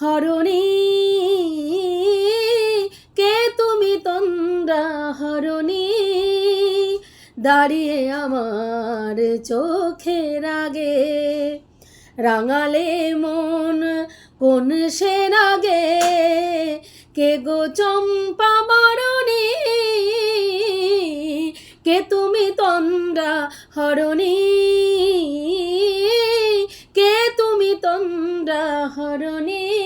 হরণী, কে তুমি তন্দ্রা হরণী? দাঁড়িয়ে আমার চোখের আগে, রাঙালে মন কোন সে রাগে কে গো চম্পা বরণী, কে তুমি তন্দ্রা হরণী? কে তুমি তন্দ্রা হরণী?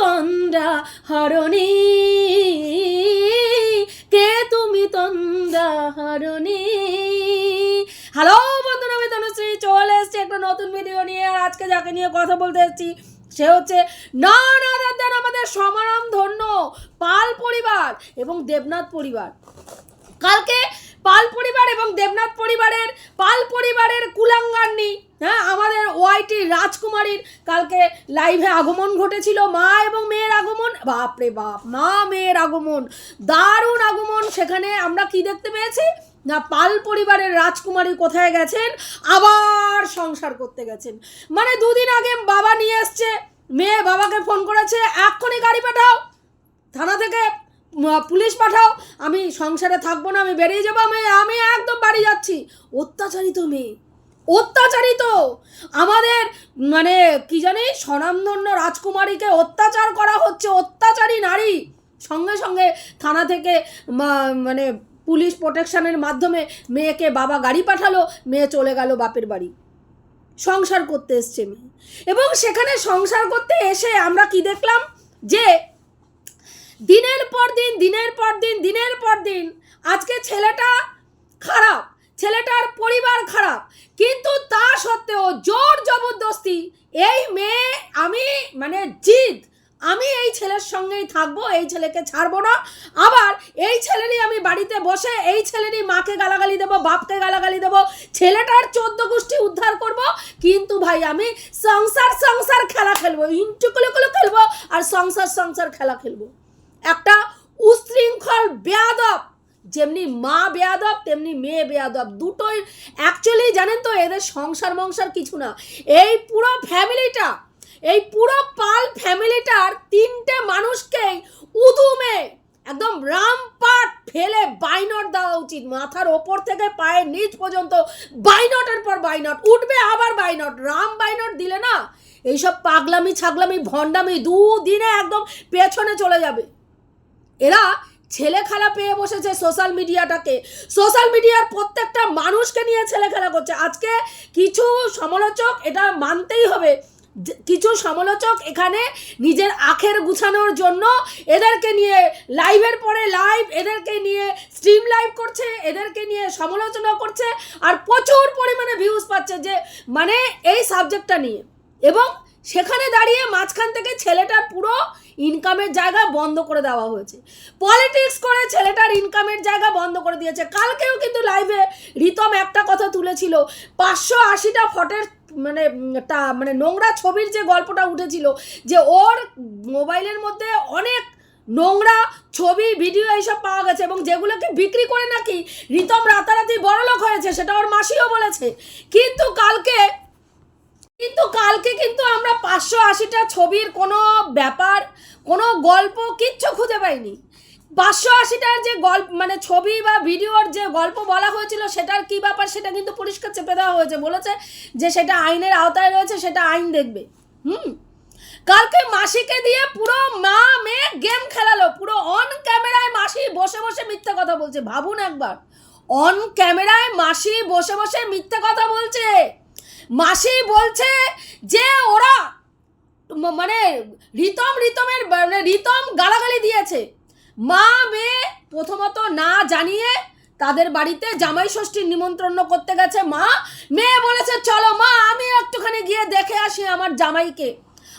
তন্দ্রা হরণী। কে তুমি তন্দ্রা হরণী? হ্যালো বন্ধুরা, আমি তনুশ্রী। চলে এসেছি একটা নতুন ভিডিও নিয়ে। আর আজকে যাকে নিয়ে কথা বলতে এসেছি, সে হচ্ছে না না দাদার আমাদের সমারাম ধন্য পাল পরিবার এবং দেবনাথ পরিবার। কালকে পাল পরিবার এবং দেবনাথ পরিবারের, পাল পরিবারের কুলাঙ্গান্নি হ্যাঁ আমাদের ওয়াইটি রাজকুমারীর কালকে লাইভে আগমন ঘটেছিল। মা এবং মেয়ের আগমন, বাপরে বাপ, মা মেয়ের আগমন, দারুণ আগমন। সেখানে আমরা কি দেখতে পেয়েছি? না, পাল পরিবারের রাজকুমারী কোথায় গেছেন? আবার সংসার করতে গেছেন। মানে দুদিন আগে বাবা নিয়ে এসছে, মেয়ে বাবাকে ফোন করেছে, এক্ষুনি গাড়ি পাঠাও। থানা থেকে পুলিশ পাঠাও। আমি সংসারে থাকব না, আমি বেরিয়ে যাব, আমি আমি একদম বাড়ি যাচ্ছি। অত্যাচারিত মেয়ে। অত্যাচারিত। আমাদের মানে কি জানি, স্বনামধন্য রাজকুমারীকে অত্যাচার করা হচ্ছে, অত্যাচারী নারী। সঙ্গে সঙ্গে থানা থেকে মানে পুলিশ প্রোটেকশনের মাধ্যমে মেয়েকে বাবা গাড়ি পাঠালো, মেয়ে চলে গেল বাপের বাড়ি। সংসার করতে এসছে মেয়ে। এবং সেখানে সংসার করতে এসে আমরা কি দেখলাম? যে দিনের পর দিন, দিনের পর দিন, দিনের পর দিন। আজকে ছেলেটা খারাপ, ছেলেটার পরিবার খারাপ। কিন্তু তা সত্ত্বেও জোর জবরদস্তি এই মেয়ে, আমি মানে জিদ, আমি এই ছেলের সঙ্গেই থাকব, এই ছেলেকে ছাড়বো না। আবার এই ছেলেরই আমি বাড়িতে বসে এই ছেলেরই মাকে গালাগালি দেবো, বাপকে গালাগালি দেবো, ছেলেটার চোদ্দ গোষ্ঠী উদ্ধার করব। কিন্তু ভাই, আমি সংসার সংসার খেলা খেলব ইন্টুকুলো খেলব আর সংসার সংসার খেলা খেলব। একটা উশৃঙ্খল বেয়াদব, যেমনি মা বেয়াদব, তেমনি মেয়ে বেয়াদব, দুটোই অ্যাকচুয়ালি জানেন তো এদের সংসার মংসার কিছু না। এই পুরো ফ্যামিলিটা এই পুরো পাল ফ্যামিলিটার তিনটে মানুষকেই উদুমে, একদম রামপাট ফেলে বাইনট দেওয়া উচিত। মাথার ওপর থেকে পায়ের নিচ পর্যন্ত বাইনটের পর বাইনট, উঠবে আবার বাইনট, রাম বাইনট দিলে না, এইসব পাগলামি ছাগলামি ভণ্ডামি দুদিনে একদম পেছনে চলে যাবে। এরা ছেলে খেলা পেয়ে বসেছে সোশ্যাল মিডিয়াটাকে সোশ্যাল মিডিয়ার প্রত্যেকটা মানুষকে নিয়ে ছেলে খেলা করছে। আজকে কিছু সমালোচক এটা মানতেই হবে। কিছু সমালোচক এখানে নিজের আখের গুছানোর জন্য এদেরকে নিয়ে লাইভের পরে লাইভ এদেরকে নিয়ে স্ট্রিম লাইভ করছে, এদেরকে নিয়ে সমালোচনা করছে আর প্রচুর পরিমাণে ভিউজ পাচ্ছে যে মানে এই সাবজেক্টটা নিয়ে। এবং সেখানে দাঁড়িয়ে মাঝখান থেকে ছেলেটার পুরো ইনকামের জায়গা বন্ধ করে দেওয়া হয়েছে। পলিটিক্স করে ছেলেটার ইনকামের জায়গা বন্ধ করে দিয়েছে। কালকেও কিন্তু লাইভে রিতম একটা কথা তুলেছিল। পাঁচশো আশিটা ফটের মানে তা মানে নোংরা ছবির যে গল্পটা উঠেছিল যে ওর মোবাইলের মধ্যে অনেক নোংরা ছবি ভিডিও এইসব পাওয়া গেছে এবং যেগুলোকে বিক্রি করে নাকি রিতম রাতারাতি বড়লোক হয়েছে, সেটা ওর মাসিও বলেছে। কিন্তু কালকে কিন্তু কালকে কিন্তু আমরা পাঁচশো আশিটা ছবির কোনো ব্যাপার, কোনো গল্প কিচ্ছু খুঁজে পাইনি। পাঁচশো আশিটার যে গল্প মানে ছবি বা ভিডিওর যে গল্প বলা হয়েছিল, সেটার কি ব্যাপার সেটা কিন্তু পরিষ্কার চেপে দেওয়া হয়েছে। বলেছে যে সেটা আইনের আওতায় রয়েছে, সেটা আইন দেখবে। হুম? কালকে মাসিকে দিয়ে পুরো মা মেয়ে গেম খেলালো। পুরো অন ক্যামেরায় মাসি বসে বসে মিথ্যে কথা বলছে। ভাবুন একবার। অন ক্যামেরায় মাসি বসে বসে মিথ্যে কথা বলছে। মাসি বলছে যে ওরা মানে রিতম, রিতমের মানে রিতম গালাগালি দিয়েছে। মা, মেয়ে প্রথমত না জানিয়ে তাদের বাড়িতে জামাই ষষ্ঠীর নিমন্ত্রণ করতে গেছে। মা, মেয়ে বলেছে, চলো মা, আমি একটুখানি গিয়ে দেখে আসি আমার জামাইকে।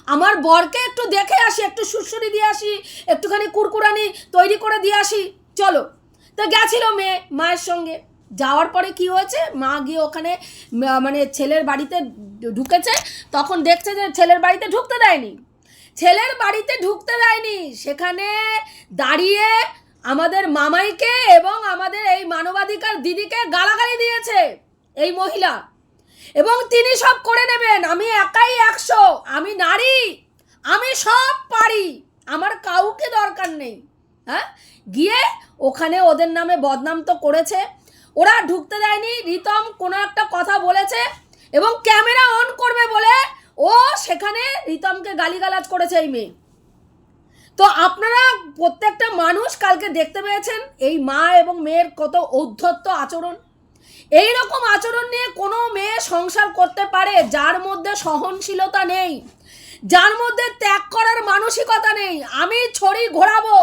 আমার বরকে একটু দেখে আসি, একটু সুরসুরি দিয়ে আসি, একটুখানি কুরকুরানি তৈরি করে দিয়ে আসি। চলো। তো গেছিল মেয়ে মায়ের সঙ্গে। যাওয়ার পরে কি হয়েছে? মা গিয়ে ওখানে মানে ছেলের বাড়িতে ঢুকেছে, তখন দেখছে যে ছেলের বাড়িতে ঢুকতে দেয়নি। ছেলের বাড়িতে ঢুকতে দেয়নি। সেখানে দাঁড়িয়ে আমাদের মামাইকে এবং আমাদের এই মানবাধিকার দিদিকে গালাগালি দিয়েছে এই মহিলা। এবং তিনি সব করে নেবেন। আমি একাই একশো। আমি নারী। আমি সব পারি। আমার কাউকে দরকার নেই। হ্যাঁ? গিয়ে ওখানে ওদের নামে বদনাম তো করেছে। ওরা ঢুকতে দেয়নি, রিতম কোনো একটা কথা বলেছে এবং ক্যামেরা অন করবে বলে ও সেখানে রিতমকে গালিগালাজ করেছে এই মেয়ে। তো আপনারা প্রত্যেকটা মানুষ কালকে দেখতে পেয়েছেন এই মা এবং মেয়ের কত ঔদ্ধত্য আচরণ। এই রকম আচরণ নিয়ে কোনো মেয়ে সংসার করতে পারে যার মধ্যে সহনশীলতা নেই, যার মধ্যে ত্যাগ করার মানসিকতা নেই। আমি ছড়ি ঘোরাবো।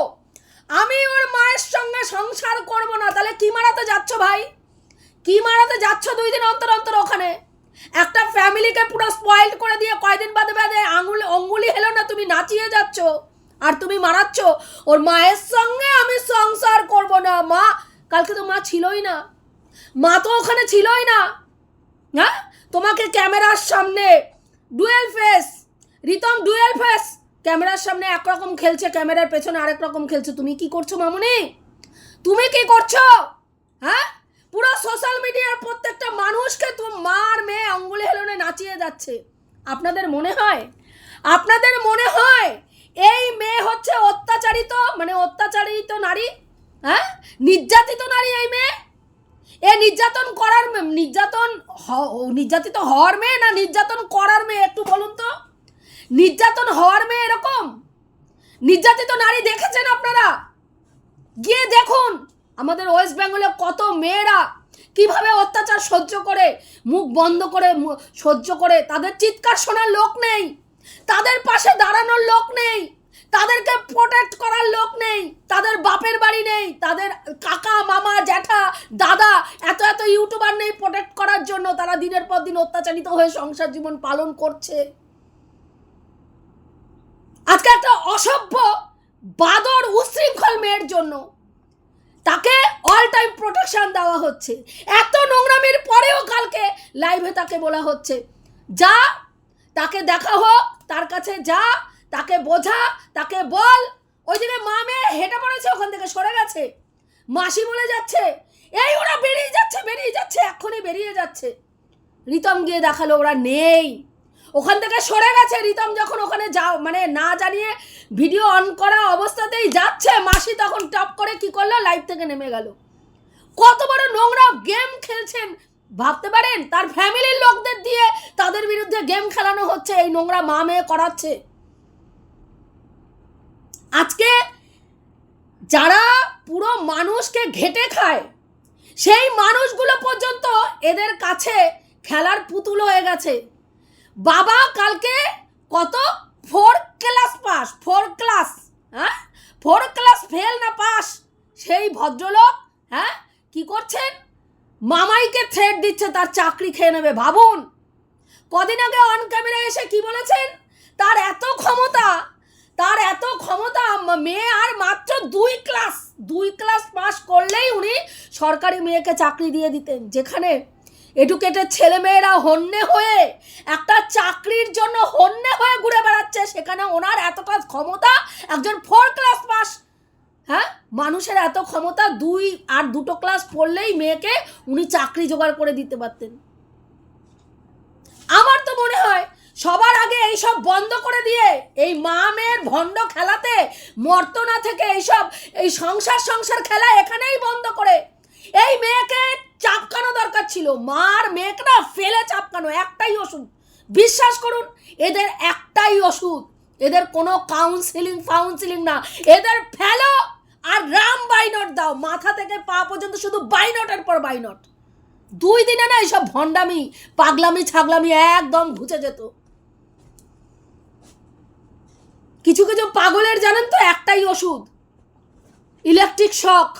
আমি ওর মায়ের সঙ্গে সংসার করব না। তাহলে কি মারাতে যাচ্ছ ভাই? কি মারাতে যাচ্ছ দুই দিন অন্তর অন্তর ওখানে? একটা ফ্যামিলিকে পুরো স্পয়েল্ড করে দিয়ে কয়দিন বাদে বাদে আঙুলি অঙ্গুলি হেলো না, তুমি নাচিয়ে যাচ্ছ? আর তুমি মারাচ্ছ? ওর মায়ের সঙ্গে আমি সংসার করব না, মা। কালকে তো মা ছিলই না। মা তো ওখানে ছিলই না। হ্যাঁ? তোমাকে ক্যামেরার সামনে। Dual face. Ritam, dual face. ক্যামেরার সামনে একরকম খেলছে, ক্যামেরার পেছনে আরেক রকম খেলছে। তুমি কি করছ মামুনি? তুমি কি করছ? হ্যাঁ? পুরো সোশ্যাল মিডিয়ার প্রত্যেকটা মানুষকে তুমি মার মেয়ে অঙ্গুলি হেলনে নাচিয়ে যাচ্ছে। আপনাদের মনে হয়? আপনাদের মনে হয় এই মেয়ে হচ্ছে অত্যাচারিত মানে অত্যাচারিত নারী? হ্যাঁ? নির্যাতিত নারী এই মেয়ে? এ নির্যাতন করার নির্যাতন নির্যাতিত হওয়ার মেয়ে না নির্যাতন করার মেয়ে? একটু বলুন তো। নির্যাতন হওয়ার মেয়ে এরকম? নির্যাতিত নারী দেখেছেন আপনারা? গিয়ে দেখুন, আমাদের ওয়েস্ট বেঙ্গলে কত মেয়েরা কীভাবে অত্যাচার সহ্য করে, মুখ বন্ধ করে সহ্য করে, তাদের চিৎকার শোনার লোক নেই, তাদের পাশে দাঁড়ানোর লোক নেই, তাদেরকে প্রোটেক্ট করার লোক নেই, তাদের বাপের বাড়ি নেই, তাদের কাকা, মামা, জ্যাঠা, দাদা, এত এত ইউটিউবার নেই প্রোটেক্ট করার জন্য, তারা দিনের পর দিন অত্যাচারিত হয়ে সংসার জীবন পালন করছে। আজকে একটা অসভ্য, বাদর, উশৃঙ্খল মেয়ের জন্য তাকে অল টাইম প্রোটেকশন দেওয়া হচ্ছে। এত নোংরামির পরেও কালকে লাইভে তাকে বলা হচ্ছে। যা, তাকে দেখা হোক, তার কাছে যা, তাকে বোঝা, তাকে বল। ওই দিকে মা মেয়ে হেঁটে পড়েছে, ওখান থেকে সরে গেছে। মাসি বলে যাচ্ছে, এই ওরা বেরিয়ে যাচ্ছে বেরিয়ে যাচ্ছে, এক্ষুনি বেরিয়ে যাচ্ছে। রিতম গিয়ে দেখাল, ওরা নেই। ওখান থেকে সরে গেছে রিতম যখন ওখানে যাও মানে না জানিয়ে ভিডিও অন করা অবস্থাতেই যাচ্ছে, মাসি তখন টপ করে কি করল? লাইভ থেকে নেমে গেল। কত বড় নোংরা গেম খেলছেন, ভাবতে পারেন? তার ফ্যামিলির লোকদের দিয়ে তাদের বিরুদ্ধে গেম খেলানো হচ্ছে, এই নোংরা মা মেয়ে করাচ্ছে। আজকে যারা পুরো মানুষকে ঘেটে খায়, সেই মানুষগুলো পর্যন্ত এদের কাছে খেলার পুতুল হয়ে গেছে। বাবা, কালকে কত? Four class pass four class হ্যাঁ? ফোর ক্লাস ফেল না পাস সেই ভদ্রলোক হ্যাঁ কি করছেন? মামাইকে থ্রেট দিচ্ছে, তার চাকরি খেয়ে নেবে, ভাবুন। কদিন আগে অন ক্যামেরা এসে কি বলেছেন? তার এত ক্ষমতা, তার এত ক্ষমতা মেয়ে আর মাত্র দুই ক্লাস দুই ক্লাস পাস করলেই উনি সরকারি মেয়েকে চাকরি দিয়ে দিতেন, যেখানে এডুকেটেড ছেলেমেয়েরা হন্যে হয়ে, একটা চাকরির জন্য হন্যে হয়ে ঘুরে বেড়াচ্ছে, সেখানে ওনার এতটা ক্ষমতা, একজন ফোর ক্লাস পাস। হ্যাঁ? মানুষের এত ক্ষমতা, দুই আর দুটো ক্লাস পড়লেই মেয়েকে উনি চাকরি জোগাড় করে দিতে পারতেন। আমার তো মনে হয়, সবার আগে এইসব বন্ধ করে দিয়ে, এই মা মেয়ের ভণ্ড খেলাতে মর্তনা থেকে এইসব, এই সংসার সংসার খেলা এখানেই বন্ধ করে। এই মেয়েকে চাপকানো দরকার ছিল। মার মেয়েকে ফেলে চাপকানো, একটাই ওষুধ। বিশ্বাস করুন, এদের একটাই ওষুধ। এদের কোনো কাউন্সিলিং ফাউন্সিলিং না। এদের ফেলো আর রাম বাইনট দাও। মাথা থেকে পা পর্যন্ত শুধু বাইনটের পর বাইনট। দুই দিনে না এইসব ভণ্ডামি, পাগলামি, ছাগলামি একদম ঘুচে যেত। কিছু কিছু পাগলের জানেন তো, একটাই ওষুধ। Electric shock.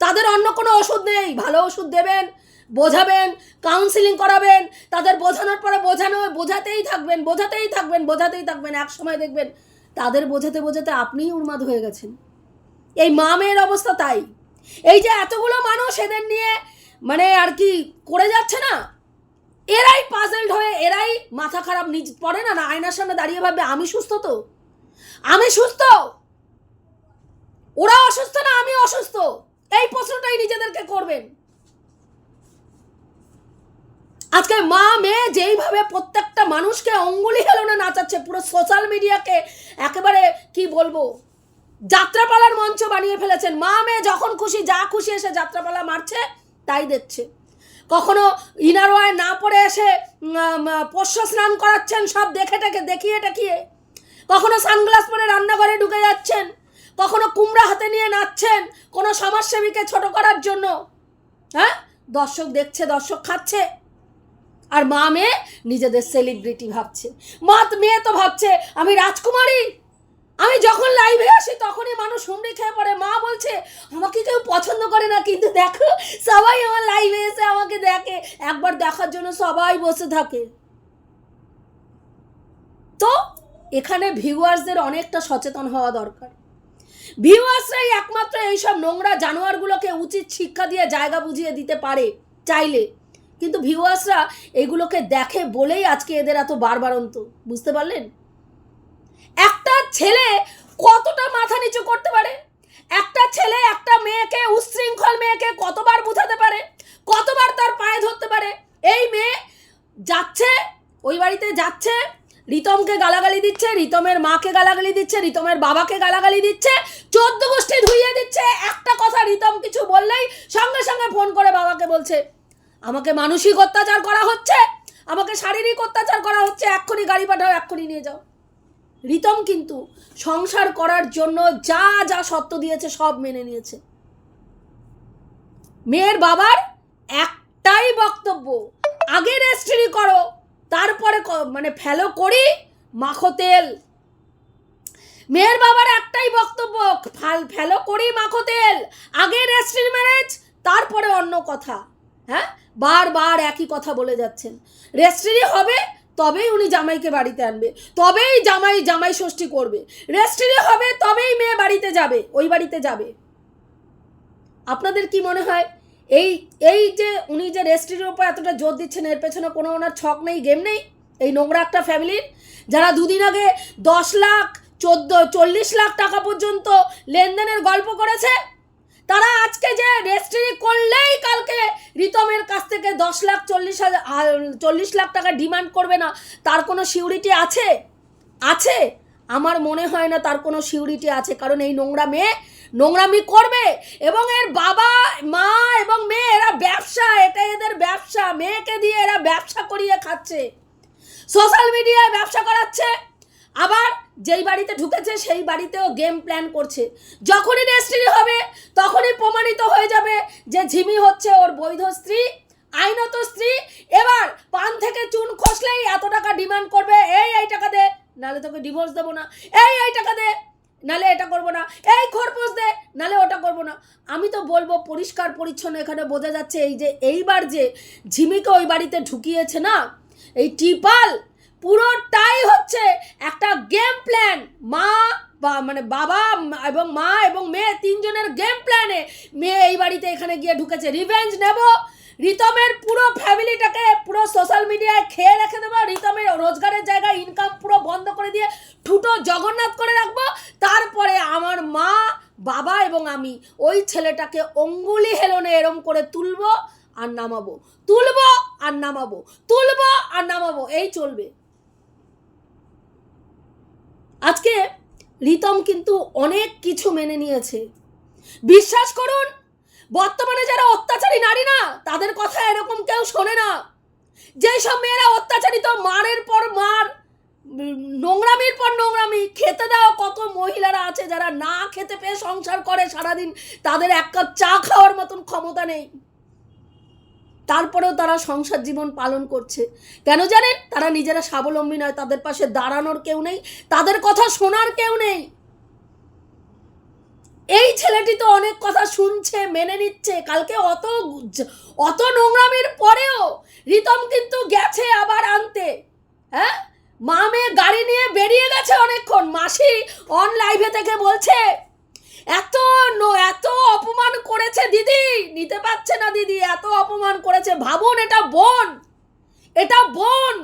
তাদের অন্য কোনো ওষুধ নেই। ভালো ওষুধ দেবেন, বোঝাবেন কাউন্সিলিং করাবেন, তাদের বোঝানোর পরে বোঝানো, বোঝাতেই থাকবেন বোঝাতেই থাকবেন বোঝাতেই থাকবেন, এক সময় দেখবেন তাদের বোঝাতে বোঝাতে আপনিই উন্মাদ হয়ে গেছেন। এই মা মেয়ের অবস্থা তাই। এই যে এতগুলো মানুষ এদের নিয়ে মানে আর কি করে যাচ্ছে না, এরাই পাজেলড হয়ে, এরাই মাথা খারাপ নিজ পড়ে না না আয়নার সামনে দাঁড়িয়ে ভাববে, আমি সুস্থ তো? আমি সুস্থ? ওরা অসুস্থ না, আমি অসুস্থ? এই প্রশ্নটাই নিজেদেরকে করবেন। আজকে মা মেয়ে যেইভাবে প্রত্যেকটা মানুষকে অঙ্গুলি হেলনে নাচাচ্ছে, পুরো সোশ্যাল মিডিয়াকে একেবারে কি বলব? যাত্রাপালার মঞ্চ বানিয়ে ফেলেছেন। মা মেয়ে যখন খুশি, যা খুশি এসে যাত্রাপালা মারছে, তাই দেখছে। কখনো ইনার ওয়ার না পড়ে এসে পোষ্য স্নান করাচ্ছেন, সব দেখে টেকে, দেখিয়ে টেকিয়ে। কখনো সানগ্লাস পরে রান্নাঘরে ঢুকে যাচ্ছেন। কখনো কুমড়া হাতে নিয়ে নাচছেন কোনো সমাজসেবীকে ছোট করার জন্য? হ্যাঁ? দর্শক দেখছে, দর্শক খাচ্ছে। আর মা মেয়ে নিজেদের সেলিব্রিটি ভাবছে। মা মেয়ে তো ভাবছে, আমি রাজকুমারী। আমি যখন লাইভে আসি তখনই মানুষ হুমড়ি খেয়ে পড়ে। মা বলছে, আমাকে কেউ পছন্দ করে না, কিন্তু দেখো, সবাই আমার লাইভে এসে আমাকে দেখে। একবার দেখার জন্য সবাই বসে থাকে। তো এখানে ভিউয়ার্সদের অনেকটা সচেতন হওয়া দরকার। ভিউয়ার্সরাই একমাত্র এইসব নোংরা জানোয়ারগুলোকে উচিত শিক্ষা দিয়ে জায়গা বুঝিয়ে দিতে পারে, চাইলে। কিন্তু ভিউয়ার্সরা এগুলোকে দেখে বলেই আজকে এদের এত বারবারন্ত, বুঝতে পারলেন? একটা ছেলে কতটা মাথা নিচু করতে পারে? একটা ছেলে একটা মেয়েকে, উচ্ছৃঙ্খল মেয়েকে কতবার বুঝাতে পারে? কতবার তার পায়ে ধরতে পারে? এই মেয়ে যাচ্ছে, ওই বাড়িতে যাচ্ছে রিতমকে গালাগালি দিচ্ছে, রিতমের মাকে গালাগালি দিচ্ছে, রিতমের বাবাকে গালাগালি দিচ্ছে, চোদ্দ গোষ্ঠী ধুইয়ে দিচ্ছে। একটা কথা রিতম কিছু বললেই সঙ্গে সঙ্গে ফোন করে বাবাকে বলছে, আমাকে মানসিক অত্যাচার করা হচ্ছে, আমাকে শারীরিক অত্যাচার করা হচ্ছে, এক্ষুনি গাড়ি পাঠাও, এক্ষুনি নিয়ে যাও। রিতম কিন্তু সংসার করার জন্য যা যা সত্য দিয়েছে, সব মেনে নিয়েছে। মেয়ের বাবার একটাই বক্তব্য আগে রেস্ট্রি করো তারপরে মানে ফেলো করি, মাখো তেল। মেয়ের বাবার একটাই বক্তব্য, ফাল, ফেলো করি, মাখো তেল। আগে রেস্ট্রি ম্যারেজ, তারপরে অন্য কথা। হ্যাঁ? বারবার একই কথা বলে যাচ্ছেন। রেস্ট্রি হবে, তবেই উনি জামাইকে বাড়িতে আনবে। তবেই জামাই জামাই ষষ্ঠী করবে। রেস্ট্রি হবে, তবেই মেয়ে বাড়িতে যাবে, ওই বাড়িতে যাবে। আপনাদের কি মনে হয়? এই এই যে উনি যে রেস্ট্রির উপর এতটা জোর দিচ্ছেন, এর পেছনে কোনো ওনার ছক নেই, গেম নেই? এই নোংরা একটা ফ্যামিলির যারা দুদিন আগে দশ লাখ, চোদ্দ, চল্লিশ লাখ টাকা পর্যন্ত লেনদেনের গল্প করেছে, তারা আজকে যে রেজিস্ট্রি করলেই কালকে রিতমের কাছ থেকে দশ লাখ, চল্লিশ হাজার চল্লিশ লাখ টাকা ডিমান্ড করবে না, তার কোনো সিউরিটি আছে? আছে। আমার মনে হয় না তার কোনো সিউরিটি আছে, কারণ এই নোংরা মেয়ে নোংরামি করবে এবং এর বাবা, মা এবং মেয়ে এরা ব্যবসা, এটা এদের ব্যবসা, মেয়েকে দিয়ে এরা ব্যবসা করিয়ে খাচ্ছে। সোশ্যাল মিডিয়ায় ব্যবসা করাচ্ছে, আবার যেই বাড়িতে ঢুকেছে সেই বাড়িতেও গেম প্ল্যান করছে। যখনই রেজিস্ট্রি হবে, তখনই প্রমাণিত হয়ে যাবে যে ঝিমি হচ্ছে ওর বৈধ স্ত্রী, আইনত স্ত্রী। এবার পান থেকে চুন খসলেই এত টাকা ডিমান্ড করবে, এই এই টাকা দে। নাহলে তোকে ডিভোর্স দেবো না। এই এই টাকা দে। নালে এটা করব না। এই খরপোশ দে, নালে ওটা করব না। আমি তো বলব পরিষ্কার পরিচ্ছন্ন এখানে বোঝা যাচ্ছে এই যে, এইবার যে ঝিমিকে ওই বাড়িতে ঢুকিয়েছে না, এই টিপাল, পুরোটাই হচ্ছে একটা গেম প্ল্যান মা, বা মানে বাবা এবং মা এবং মেয়ে তিনজনের গেম প্ল্যানে মেয়ে এই বাড়িতে এখানে গিয়ে ঢুকেছে। রিভেঞ্জ নেব রিতমের পুরো ফ্যামিলিটাকে পুরো সোশ্যাল মিডিয়ায় খেয়ে রেখে দেবো। রিতমের রোজগারের জায়গায় ইনকাম পুরো বন্ধ করে দিয়ে ঠুটো জগন্নাথ করে রাখব। তারপরে আমার মা, বাবা এবং আমি ওই ছেলেটাকে অঙ্গুলি হেলনে এরম করে তুলবো আর নামাবো। তুলবো আর নামাবো। তুলবো আর নামাবো। এই চলবে। আজকে রিতম কিন্তু অনেক কিছু মেনে নিয়েছে। বিশ্বাস করুন বর্তমানে যারা অত্যাচারী নারী না, তাদের কথা এরকম কেউ শোনে না। যেসব মেয়েরা অত্যাচারিত, মারের পর মার, নোংরামির পর নোংরামি, খেতে দেওয়া কত মহিলারা আছে যারা না খেতে পেয়ে সংসার করে সারাদিন, তাদের এক কাপ চা খাওয়ার মতন ক্ষমতা নেই। তারপরেও তারা সংসার জীবন পালন করছে। কেন জানেন? তারা নিজেরা স্বাবলম্বী নয়, তাদের পাশে দাঁড়ানোর কেউ নেই, তাদের কথা শোনার কেউ নেই। এই ছেলেটি তো অনেক কথা শুনছে, মেনে নিচ্ছে। কালকে অত অত নোংরামের পরেও রিতম কিন্তু গেছে আবার আনতে। হ্যাঁ? মা মেয়ে গাড়ি নিয়ে বেরিয়ে গেছে অনেকক্ষণ। মাসি অন লাইভে থেকে বলছে, এত এত অপমান করেছে দিদি। নিতে পারছে না দিদি, এত অপমান করেছে। ভাবুন, এটা বোন। এটা বোন।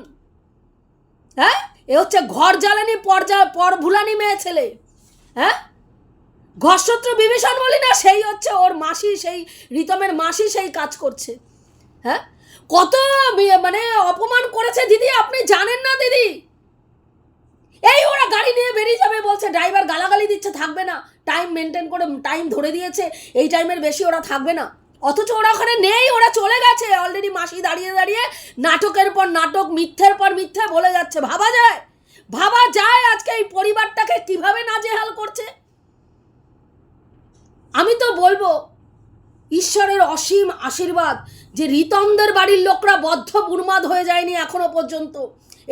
হ্যাঁ? এ হচ্ছে ঘর জ্বালানি পর ভুলানি মেয়ে ছেলে। হ্যাঁ? ঘরশত্রু বিভীষণ বলি না, সেই হচ্ছে ওর মাসি, সেই রিতমের মাসি সেই কাজ করছে। হ্যাঁ? কত মানে অপমান করেছে দিদি, আপনি জানেন না দিদি? এই ওরা গাড়ি নিয়ে বেরিয়ে যাবে বলছে ড্রাইভার গালাগালি দিচ্ছে, থাকবে না। টাইম মেনটেন করে টাইম ধরে দিয়েছে, এই টাইমের বেশি ওরা থাকবে না। অথচ ওরা ওখানে নেই, ওরা চলে গেছে। অলরেডি মাসি দাঁড়িয়ে দাঁড়িয়ে নাটকের পর নাটক, মিথ্যের পর মিথ্যে বলে যাচ্ছে। ভাবা যায় ভাবা যায় আজকে এই পরিবারটাকে কীভাবে নাজেহাল করছে। আমি তো বলব, ঈশ্বরের অসীম আশীর্বাদ যে রিতমদের বাড়ির লোকরা বদ্ধ উন্মাদ হয়ে যায়নি এখনও পর্যন্ত।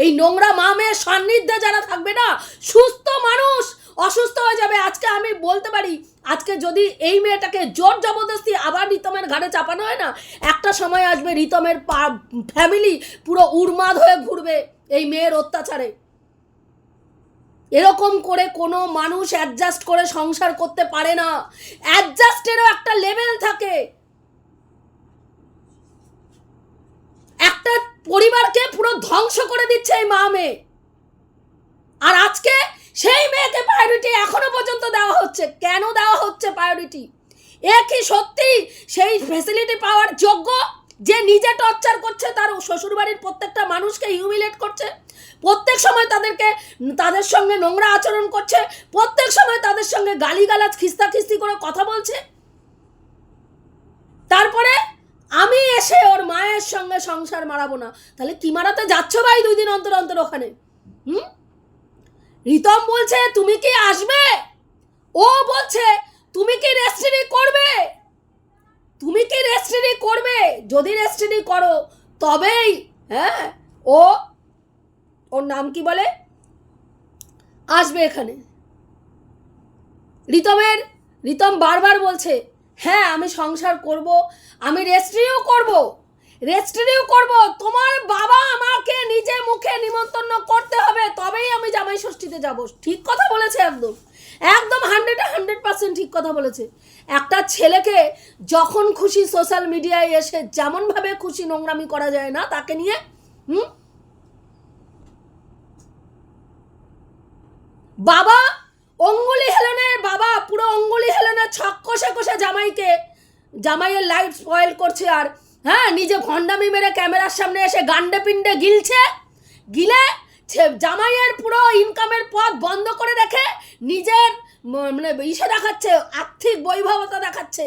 এই নোংরা মা মেয়ের সান্নিধ্যে যারা থাকবে না, সুস্থ মানুষ অসুস্থ হয়ে যাবে। আজকে আমি বলতে পারি, আজকে যদি এই মেয়েটাকে জোর জবরদস্তি আবার রিতমের ঘাড়ে চাপানো হয় না, একটা সময় আসবে রিতমের ফ্যামিলি পুরো উন্মাদ হয়ে ঘুরবে এই মেয়ের অত্যাচারে। এরকম করে কোনো মানুষ অ্যাডজাস্ট করে সংসার করতে পারে না। অ্যাডজাস্টেরও একটা লেভেল থাকে। একটা পরিবারকে পুরো ধ্বংস করে দিচ্ছে এই মা মেয়ে। আর আজকে সেই মেয়েকে প্রায়োরিটি এখনও পর্যন্ত দেওয়া হচ্ছে। কেন দেওয়া হচ্ছে প্রায়োরিটি এ কি সত্যি সেই ফেসিলিটি পাওয়ার যোগ্য? যে নিজে টর্চার করছে তার শ্বশুরবাড়ির প্রত্যেকটা মানুষকে হিউমিলেট করছে, প্রত্যেক সময় তাদেরকে, তাদের সঙ্গে নোংরা আচরণ করছে, প্রত্যেক সময় তাদের সঙ্গে গালিগালাজ খিস্তা খিস্তি করে কথা বলছে। তারপরে আমি এসে ওর মায়ের সঙ্গে সংসার মারাবো না। তাহলে কি মারাতে যাচ্ছ ভাই দুই দিন অন্তর অন্তর ওখানে? হুম? রিতম বলছে, তুমি কি আসবে? ও বলছে, তুমি কি রেস্ট্রি করবে? তুমি কি রেস্ট্রি করবে? যদি রেস্ট্রি করো, তবেই হ্যাঁ? ও, ওর নাম কি বলে? আসবে এখানে। রিতমের, রিতম বারবার বলছে হ্যাঁ আমি সংসার করব, আমি রেস্ট্রিও করব রেস্ট্রিও করব। তোমার বাবা আমাকে নিজে মুখে নিমন্ত্রণ করতে হবে, তবেই আমি জামাই ষষ্ঠীতে যাব। ঠিক কথা বলেছে একদম। একদম হান্ড্রেড হান্ড্রেড পার্সেন্ট ঠিক কথা বলেছে। একটা ছেলেকে যখন খুশি সোশ্যাল মিডিয়ায় এসে যেমনভাবে খুশি নোংরামি করা যায় না, তাকে নিয়ে, হুম? বাবা অঙ্গুলি হেলনের বাবা পুরো অঙ্গুলি হেলনের ছক কষে কষে জামাইকে, জামাইয়ের লাইট স্পয়েল করছে আর হ্যাঁ নিজে ভণ্ডামি মেরে ক্যামেরার সামনে এসে গান্ডে পিণ্ডে গিলছে, গিলে জামাইয়ের পুরো ইনকামের পথ বন্ধ করে রেখে নিজের মানে ইসে দেখাচ্ছে, আর্থিক বৈভবতা দেখাচ্ছে।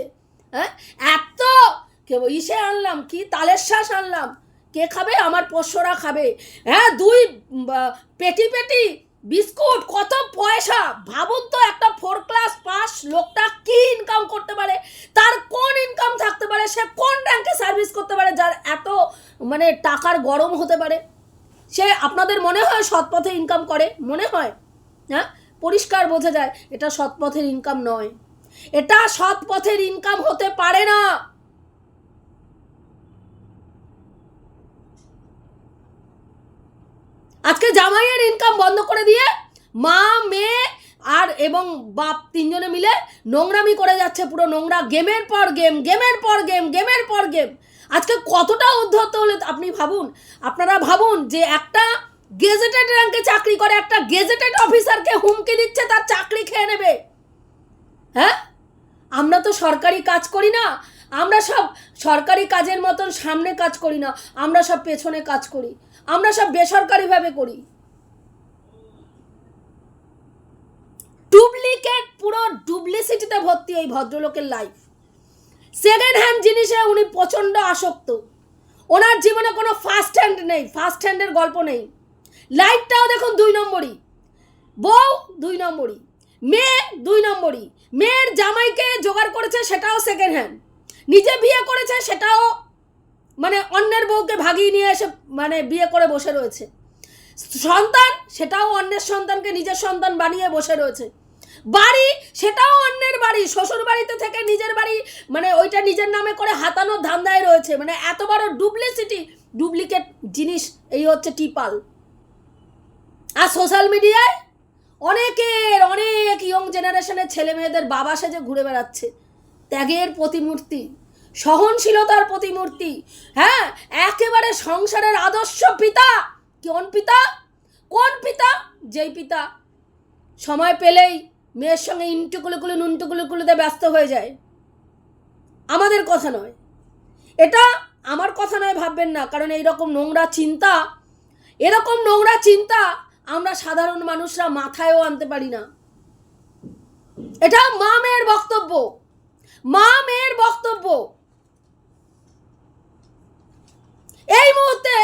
হ্যাঁ? এত ইসে আনলাম, কি তালের শ্বাস আনলাম, কে খাবে? আমার পোষ্যরা খাবে। হ্যাঁ দুই পেটি পেটি, বিস্কুট, কত পয়সা। ভাবুন তো, একটা ফোর ক্লাস পাস লোকটা কি ইনকাম করতে পারে? তার কোন ইনকাম থাকতে পারে? সে কোন র্যাঙ্কে সার্ভিস করতে পারে? যার এত মানে টাকার গরম হতে পারে? সে আপনাদের মনে হয় সৎপথে ইনকাম করে? মনে হয়? হ্যাঁ? পরিষ্কার বোঝা যায়, এটা সৎপথের ইনকাম নয়। এটা সৎ পথের ইনকাম হতে পারে না। আজকে জামাইয়ের ইনকাম বন্ধ করে দিয়ে মা, মেয়ে আর এবং বাপ তিনজনে মিলে নোংরামি করে যাচ্ছে পুরো নোংরা, গেমের পর গেম, গেমের পর গেম, গেমের পর গেম। আজকে কতটা উদ্ধত হলে আপনি ভাবুন, আপনারা ভাবুন যে একটা গেজেটেড র্যাঙ্কে চাকরি করে, একটা গেজেটেড অফিসারকে হুমকি দিচ্ছে, তার চাকরি খেয়ে নেবে। হ্যাঁ? আমরা তো সরকারি কাজ করি না, আমরা সব সরকারি কাজের মতন সামনে কাজ করি না, আমরা সব পেছনে কাজ করি, আমরা সব বেসরকারিভাবে করি। ডুপ্লিকেট পুরো ডুপ্লিসিটিতে ভর্তি এই ভদ্রলোকের লাইফ সেকেন্ড হ্যান্ড জিনিসে উনি প্রচণ্ড আসক্ত। ওনার জীবনে কোনো ফার্স্ট হ্যান্ড নেই ফার্স্ট হ্যান্ডের গল্প নেই। লাইফটাও দেখুন দুই নম্বরই। বউ দুই নম্বরই। মেয়ে দুই নম্বরই। মেয়ের জামাইকে জোগাড় করেছে সেটাও সেকেন্ড হ্যান্ড নিজে বিয়ে করেছে সেটাও মানে অন্যের বউকে ভাগিয়ে নিয়ে এসে মানে বিয়ে করে বসে রয়েছে। সন্তান সেটাও অন্যের সন্তানকে নিজের সন্তান বানিয়ে বসে রয়েছে। বাড়ি সেটাও অন্যের বাড়ি। শ্বশুর বাড়িতে থেকে নিজের বাড়ি মানে ওইটা নিজের নামে করে হাতানোর ধান্দায় রয়েছে। মানে এত বড় ডুপ্লিসিটি ডুপ্লিকেট জিনিস। এই হচ্ছে টিপাল। আর সোশ্যাল মিডিয়ায় অনেকের, অনেক ইয়ং জেনারেশনের ছেলে মেয়েদের বাবা সেজে ঘুরে বেড়াচ্ছে। ত্যাগের প্রতিমূর্তি, সহনশীলতার প্রতিমূর্তি হ্যাঁ একেবারে সংসারের আদর্শ পিতা। কোন পিতা? কোন পিতা? যেই পিতা। সময় পেলেই মেয়ের সঙ্গে ইন্টুকুলুকুলু নুনটুকুলুকুলুতে ব্যস্ত হয়ে যায়। আমাদের কথা নয়। এটা আমার কথা নয়, ভাববেন না। কারণ এইরকম নোংরা চিন্তা, এরকম নোংরা চিন্তা আমরা সাধারণ মানুষরা মাথায়ও আনতে পারি না। এটা মা মেয়ের বক্তব্য। মা মেয়ের বক্তব্য। এই মুহূর্তে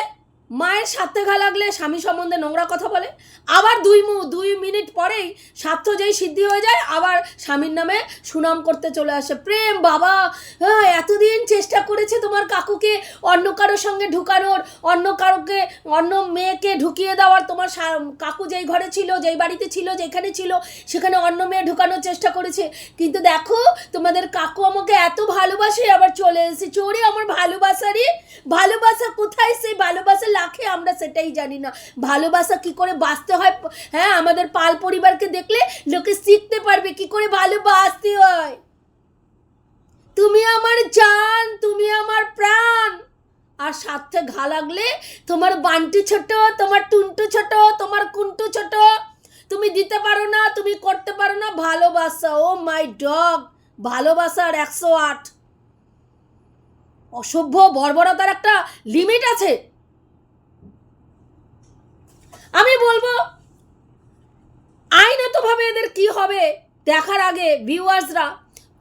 মায়ের স্বার্থে ঘা লাগলে স্বামী সম্বন্ধে নোংরা কথা বলে। আবার দুই মু, দুই মিনিট পরেই স্বার্থ যেই সিদ্ধি হয়ে যায়, আবার স্বামীর নামে সুনাম করতে চলে আসে। প্রেম, বাবা হ্যাঁ এতদিন চেষ্টা করেছে তোমার কাকুকে অন্য কারোর সঙ্গে ঢুকানোর, অন্য কারোকে, অন্য মেয়েকে ঢুকিয়ে দেওয়ার। তোমার কাকু যেই ঘরে ছিল, যেই বাড়িতে ছিল, যেখানে ছিল, সেখানে অন্য মেয়ে ঢুকানোর চেষ্টা করেছে। কিন্তু দেখো, তোমাদের কাকু আমাকে এত ভালোবাসে, আবার চলে এসেছে। চোরে আমার ভালোবাসারই, ভালোবাসা কোথায়? সেই ভালোবাসা লাখে আমরা সেটাই জানি না। ভালোবাসা কি করে বাঁচতে হয়? হ্যাঁ আমাদের পাল পরিবারকে দেখলে লোকে শিখতে পারবে কি করে ভালোবাসতে হয়। তুমি আমার জান, তুমি আমার প্রাণ। আর সাথে ঘা লাগলে তোমার বান্টি ছোট, তোমার টুনটু ছোট, তোমার কুন্টু ছোট। তুমি দিতে পারো না, তুমি করতে পারো না, ভালোবাসা। ও মাই ডগ, ভালোবাসার একশো আট। অসভ্য, বর্বরতার একটা লিমিট আছে। আমি বলব, আইনতভাবে এদের কি হবে দেখার আগে ভিউয়ার্সরা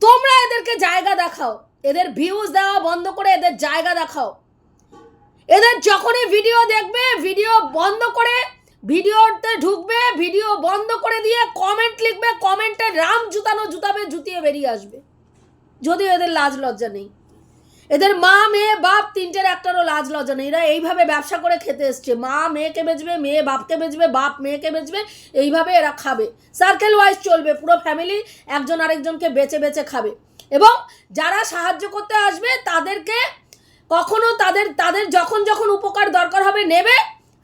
তোমরা এদেরকে জায়গা দেখাও। এদের ভিউজ দেওয়া বন্ধ করে এদের জায়গা দেখাও। এদের যখনই ভিডিও দেখবে ভিডিও বন্ধ করে ভিডিওতে ঢুকবে ভিডিও বন্ধ করে দিয়ে কমেন্ট লিখবে কমেন্টে রাম জুতানো জুতাবে, জুতিয়ে বেরিয়ে আসবে। যদিও এদের লাজ লজ্জা নেই। এদের মা, মেয়ে, বাপ তিনটের একটারও লাজ লজ্জা নেই। এরা এইভাবে ব্যবসা করে খেতে এসছে। মা মেয়েকে বেচবে, মেয়ে বাপকে বেচবে, বাপ মেয়েকে বেচবে, এইভাবে এরা খাবে। সার্কেল ওয়াইজ চলবে, পুরো ফ্যামিলি একজন আরেকজনকে বেচে বেচে খাবে। এবং যারা সাহায্য করতে আসবে, তাদেরকে কখনো তাদের তাদের যখন যখন উপকার দরকার হবে, নেবে,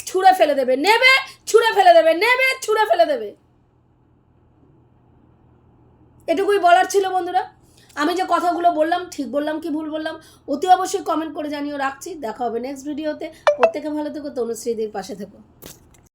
ছুঁড়ে ফেলে দেবে। নেবে, ছুঁড়ে ফেলে দেবে। নেবে, ছুঁড়ে ফেলে দেবে। এটুকুই বলার ছিল বন্ধুরা। আমি যে কথাগুলো বললাম, ঠিক বললাম কি ভুল বললাম, অতি অবশ্যই কমেন্ট করে জানিয়ে রাখছি, দেখা হবে নেক্সট ভিডিওতে প্রত্যেকে ভালো থেকো, তনুশ্রীদের পাশে থেকো।